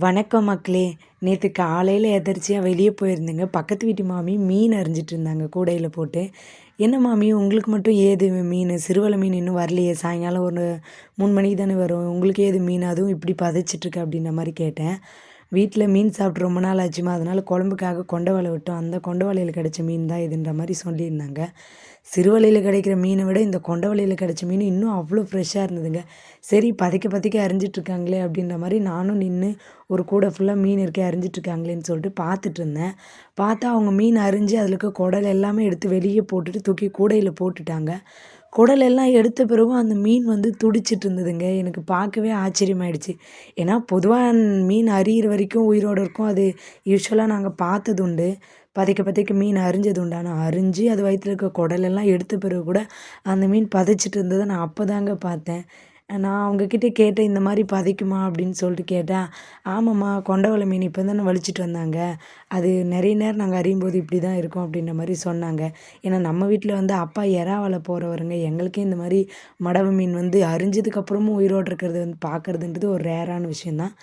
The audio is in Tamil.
வணக்கம் மக்களே. நேற்று காலையில் எதர்ச்சியாக வெளியே போயிருந்தேங்க. பக்கத்து வீட்டு மாமி மீன் அரிஞ்சிட்டு இருந்தாங்க கூடையில் போட்டு. என்ன மாமி உங்களுக்கு மட்டும் ஏது மீன்? சிறுவலை மீன் இன்னும் வரலையே. சாயங்காலம் ஒரு மூணு மணிக்கு தானே வரும். உங்களுக்கு ஏது மீன்? அதுவும் இப்படி பதைச்சிட்ருக்கு அப்படின்ற மாதிரி கேட்டேன். வீட்டில் மீன் சாப்பிட்டு ரொம்ப நாள் ஆச்சுமா அதனால் குழம்புக்காக கொண்ட வலை விட்டோம். அந்த கொண்ட வலையில் கிடச்ச மீன் தான் இதுன்ற மாதிரி சொல்லியிருந்தாங்க. சிறுவலையில் கிடைக்கிற மீனை விட இந்த கொண்ட வலையில் கிடச்ச மீன் இன்னும் அவ்வளோ ஃப்ரெஷ்ஷாக இருந்ததுங்க. சரி பதைக்க பதைக்க அரிஞ்சிட்ருக்காங்களே அப்படின்ற மாதிரி நானும் நின்று ஒரு கூடை ஃபுல்லாக மீன் இருக்கே அரிஞ்சிட்ருக்காங்களேன்னு சொல்லிட்டு பார்த்துட்டு இருந்தேன். பார்த்தா அவங்க மீன் அரிஞ்சு அதில் இருக்க குடல் எல்லாமே எடுத்து வெளியே போட்டுட்டு தூக்கி கூடையில் போட்டுட்டாங்க. குடலெல்லாம் எடுத்த பிறகும் அந்த மீன் வந்து துடிச்சிட்டு இருந்ததுங்க எனக்கு பார்க்கவே ஆச்சரியமாயிடுச்சு. ஏன்னா பொதுவாக மீன் அரியிற வரைக்கும் உயிரோடு இருக்கும். அது யூஸ்வலாக நாங்கள் பார்த்தது உண்டு. பதைக்க பதைக்க மீன் அரிஞ்சது உண்டு ஆனால் அரிஞ்சு அது வயிற்றில் இருக்க குடலெல்லாம் எடுத்த பிறகு கூட அந்த மீன் பதைச்சிட்டு இருந்ததை நான் அப்போ தாங்க பார்த்தேன். நான் அவங்கக்கிட்ட கேட்டேன் இந்த மாதிரி பதைக்குமா? அப்படின்னு சொல்லிட்டு கேட்டேன். ஆமாம்மா கொண்டவலை மீன் இப்போ தானே வலிச்சிட்டு வந்தாங்க. அது நிறைய நேரம் நாங்கள் அறியும் போது இப்படி தான் இருக்கும் அப்படின்ற மாதிரி சொன்னாங்க. ஏன்னா நம்ம வீட்டில் வந்து அப்பா எறாவலை போகிறவருங்க எங்களுக்கே இந்த மாதிரி மடவை மீன் வந்து அரிஞ்சதுக்கப்புறமும் உயிரோடு இருக்கிறது வந்து பார்க்குறதுன்றது ஒரு ரேரான விஷயந்தான்